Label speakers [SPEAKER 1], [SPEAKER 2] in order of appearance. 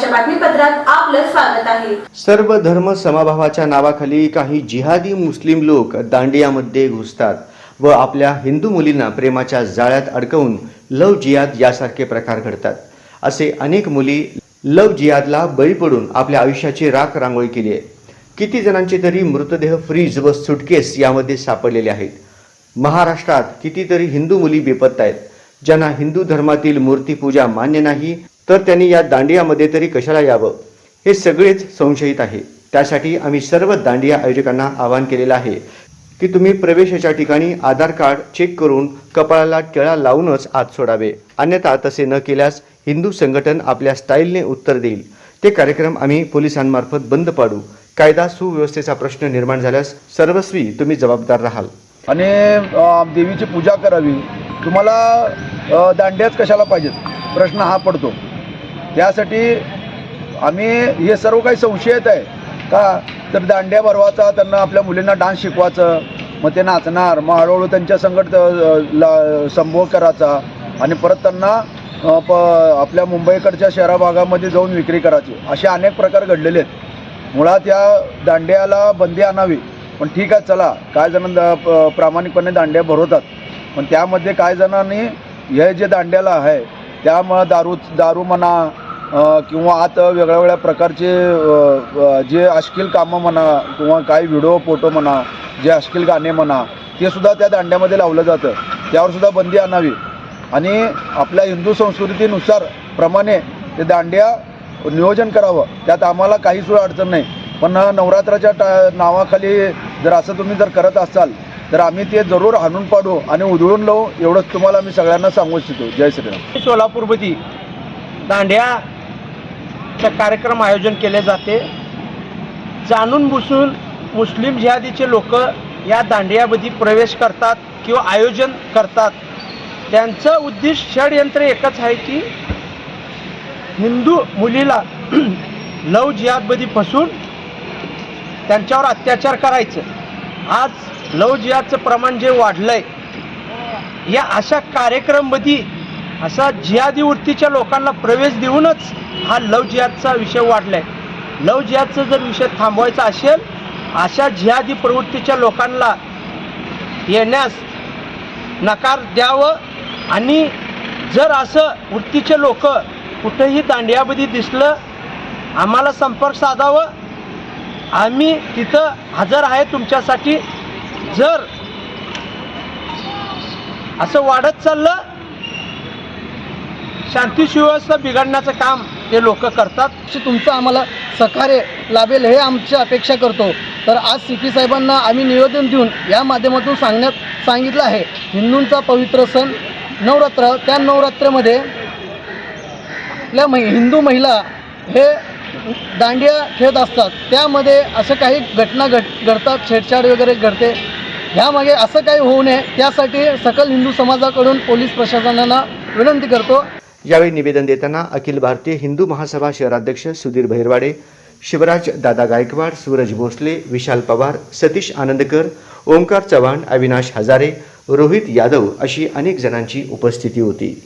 [SPEAKER 1] स्वागत आहे
[SPEAKER 2] सर्व धर्म समभावाच्या नावाखाली काही जिहादी मुस्लिम लोक दांडियामध्ये घुसतात व आपल्या हिंदू मुलींना प्रेमाच्या जाळ्यात अडकवून लव जियाद यासारखे प्रकार घडतात असे अनेक मुली लव जिहादला बळी पडून आपल्या आयुष्याची राख रांगोळी केली आहे किती जणांचे तरी मृतदेह फ्रीज व सुटकेस यामध्ये सापडलेले आहेत महाराष्ट्रात कितीतरी हिंदू मुली बेपत्ता आहेत ज्यांना हिंदू धर्मातील मूर्तीपूजा मान्य नाही तर त्यांनी या दांडियामध्ये तरी कशाला यावं हे सगळेच संशयित आहे त्यासाठी आम्ही सर्व दांडिया आयोजकांना आवाहन केलेलं आहे की तुम्ही प्रवेशाच्या ठिकाणी आधार कार्ड चेक करून कपाळाला टिळा लावूनच आत सोडावे अन्यथा तसे न केल्यास हिंदू संघटन आपल्या स्टाईलने उत्तर देईल ते कार्यक्रम आम्ही पोलिसांमार्फत बंद पाडू कायदा सुव्यवस्थेचा प्रश्न निर्माण झाल्यास सर्वस्वी तुम्ही जबाबदार राहाल
[SPEAKER 3] आणि देवीची पूजा करावी तुम्हाला दांड्याच कशाला पाहिजेत प्रश्न हा पडतो त्यासाठी आम्ही हे सर्व काही संशयित आहे का तर दांड्या भरवाचा त्यांना आपल्या मुलींना डान्स शिकवायचं मग ते नाचणार मग हळूहळू त्यांच्या संकट ला संभोग करायचा आणि परत त्यांना प आपल्या मुंबईकडच्या शहरा भागामध्ये जाऊन विक्री करायची असे अनेक प्रकार घडलेले आहेत मुळात या दांड्याला बंदी आणावी पण ठीक आहे चला काय जण प्रामाणिकपणे दांड्या भरवतात पण त्यामध्ये काय जणांनी हे जे दांड्याला आहे त्यामुळं दारू दारू म्हणा किंवा आत वेगळ्या वेगळ्या प्रकारचे जे अश्लील कामं म्हणा किंवा काही व्हिडिओ फोटो म्हणा जे अश्किल गाणे म्हणा ते सुद्धा त्या दांड्यामध्ये लावलं जातं त्यावर सुद्धा बंदी आणावी आणि आपल्या हिंदू संस्कृतीनुसार प्रमाणे ते दांड्या नियोजन करावं त्यात आम्हाला काही सुद्धा अडचण नाही पण नवरात्राच्या टा नावाखाली जर असं तुम्ही जर करत असाल तर आम्ही ते जरूर हाणून पाडू आणि उधळून लावू एवढंच तुम्हाला मी सगळ्यांना सांगू इच्छितो जय श्रीराम
[SPEAKER 4] सोलापूरमध्ये दांड्या चा कार्यक्रम आयोजन केले जाते जाणून बुसून मुस्लिम जिहादीचे लोक या दांडियामध्ये प्रवेश करतात किंवा आयोजन करतात त्यांचं उद्दिष्ट षडयंत्र एकच आहे की हिंदू मुलीला लव जिहादमध्ये फसून त्यांच्यावर अत्याचार करायचं आज लव जिहादचं प्रमाण जे वाढलं या अशा कार्यक्रममध्ये असा जिहादी वृत्तीच्या लोकांना प्रवेश देऊनच हा लव जिहादचा विषय वाढलाय आहे लव जिहादचा जर विषय थांबवायचा असेल अशा जिहादी प्रवृत्तीच्या लोकांना येण्यास नकार द्यावं आणि जर असं वृत्तीचे लोक कुठेही दांडियाबदी दिसलं आम्हाला संपर्क साधावं आम्ही तिथं हजर आहे तुमच्यासाठी जर असं वाढत चाललं शांती सुव्यवस्था बिघडण्याचं काम हे लोक करतात
[SPEAKER 5] तुमचं आम्हाला सकारे लाभेल हे आमची अपेक्षा करतो तर आज सी पी साहेबांना आम्ही निवेदन देऊन या माध्यमातून सांगण्यात सांगितलं आहे हिंदूंचा पवित्र सण नवरात्र त्या नवरात्रमध्ये आपल्या महि हिंदू महिला हे दांडिया खेळत असतात त्यामध्ये असं काही घटना घट घडतात छेडछाड वगैरे घडते ह्यामागे असं काही होऊ नये त्यासाठी सकल हिंदू समाजाकडून पोलीस प्रशासनाला विनंती करतो
[SPEAKER 6] यावेळी निवेदन देताना अखिल भारतीय हिंदू महासभा शहराध्यक्ष सुधीर भैरवाडे शिवराज दादा गायकवाड सूरज भोसले विशाल पवार सतीश आनंदकर ओंकार चव्हाण अविनाश हजारे रोहित यादव अशी अनेक जणांची उपस्थिती होती